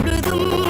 மனம்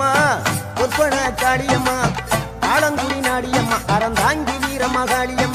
வீரம்மா பொற்பன காளியம்மா ஆலங்குடி நாடியம்மா அறந்தாங்கி வீரம்மா காளியம்மா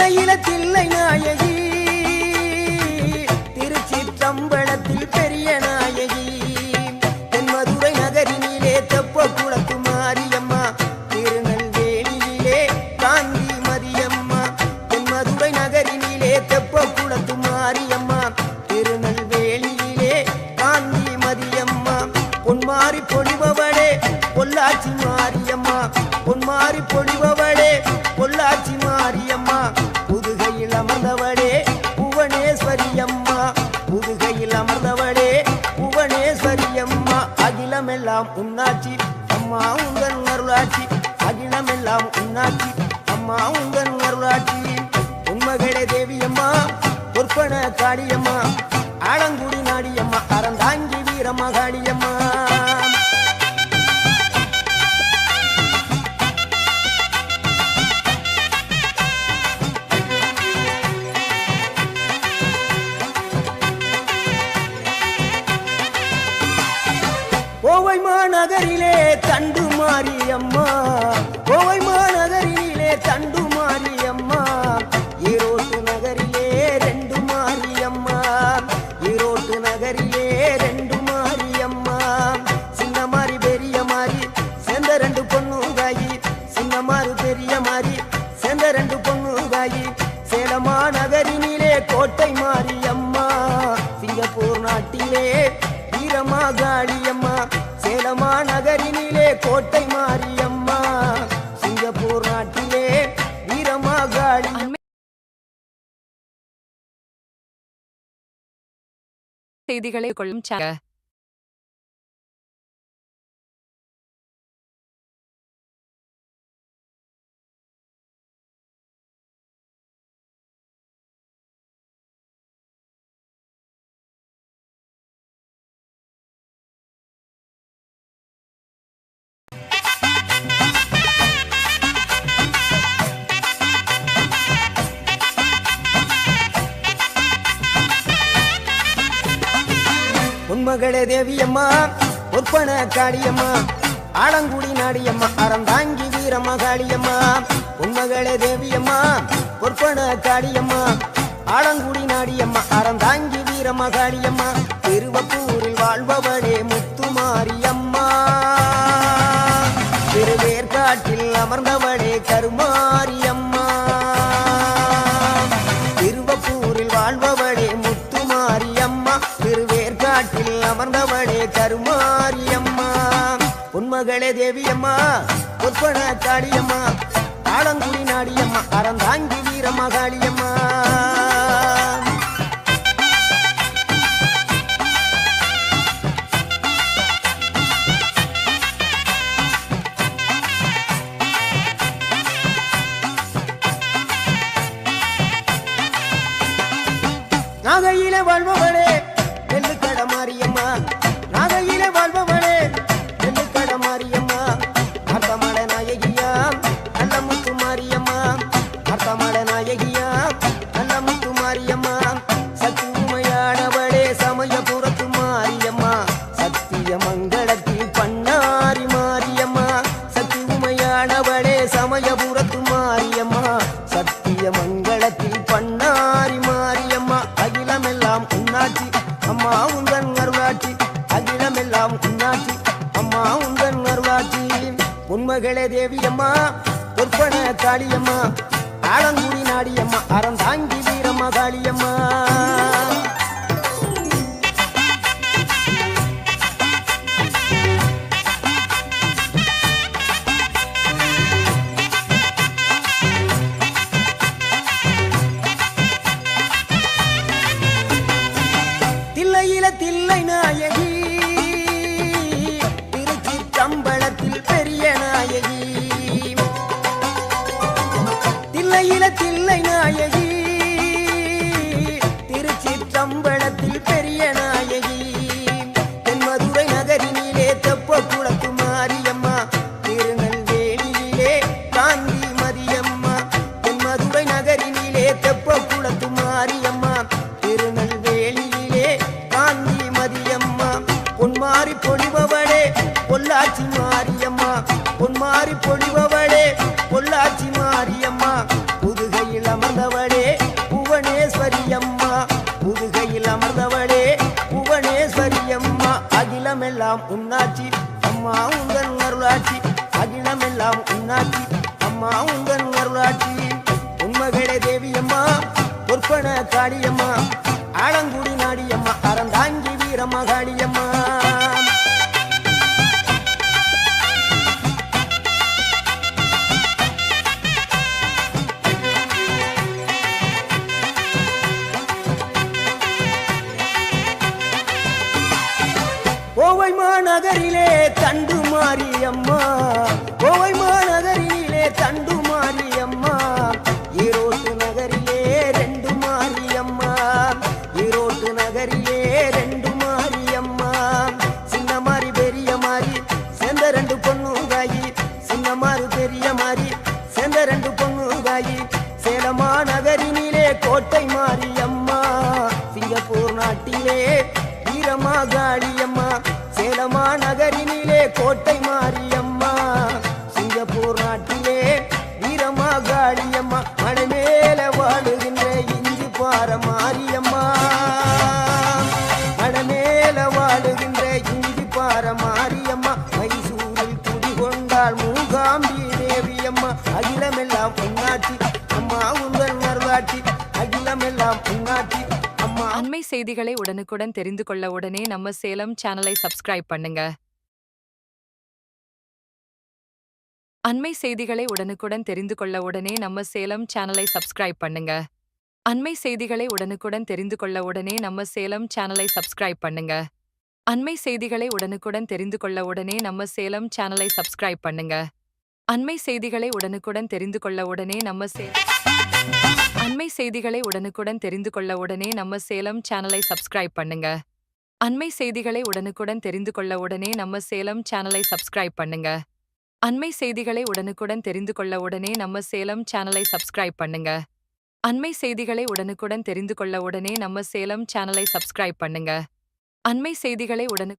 தில்லையில தில்லை நாயகி. திருச்சி தம்பளத்தில் பெரியன மகனி உள்ளூர் நாட்டிலே வீரமாக செய்திகளை கொள்ளும் மகளே தேவியம்மா ஒற்பன காளியம்மா ஆலங்குடி நாடியம்மா அறந்தாங்கி வீரம்மா காளியம்மா உன்மகளே தேவியம்மா ஒற்பன காளியம்மா ஆலங்குடி நாடியம்மா அறந்தாங்கி வீரம்மா காளியம்மா திருவப்பூரில் வாழ்பவளே முத்துமாரியம்மா. திருவேற்காட்டில் அமர்ந்தவளே கருமாரி மாரியம்மா. பொன்மகளே தேவியம்மா பொற்பனா காளியம்மா ஆலங்குடி நாடியம்மா அறந்தாங்கி வீரமகாளியம்மா. கோட்டை மாரியம்மா சிங்கப்பூர் நாட்டிலே வீரமா செய்திகளை உடனுக்குடன் தெரிந்து கொள்ள உடனே நம்ம சேலம் சேனலை சப்ஸ்கிரைப் பண்ணுங்க. அண்மை செய்திகளை உடனுக்குடன் தெரிந்து கொள்ள உடனே நம்ம சேலம் சேனலை சப்ஸ்கிரைப் பண்ணுங்க. அண்மை செய்திகளை உடனுக்குடன் தெரிந்து கொள்ள உடனே நம்ம சேலம் சேனலை சப்ஸ்கிரைப் பண்ணுங்க. அண்மை செய்திகளை உடனுக்குடன் தெரிந்து கொள்ள உடனே நம்ம சேலம் சேனலை சப்ஸ்கிரைப் பண்ணுங்க. அண்மை செய்திகளை உடனுக்குடன் தெரிந்து கொள்ள உடனே நம்ம சே அண்மை செய்திகளை உடனுக்குடன் தெரிந்து கொள்ள உடனே நம்ம சேலம் சேனலை சப்ஸ்கிரைப் பண்ணுங்க. அண்மை செய்திகளை உடனுக்குடன் தெரிந்து கொள்ள உடனே நம்ம சேலம் சேனலை சப்ஸ்கிரைப் பண்ணுங்க. அண்மை செய்திகளை உடனுக்குடன் தெரிந்து கொள்ள உடனே நம்ம சேலம் சேனலை சப்ஸ்கிரைப் பண்ணுங்க. அண்மை செய்திகளை உடனுக்குடன் தெரிந்து கொள்ள உடனே நம்ம சேலம் சேனலை சப்ஸ்கிரைப் பண்ணுங்க. அண்மை செய்திகளை உடனு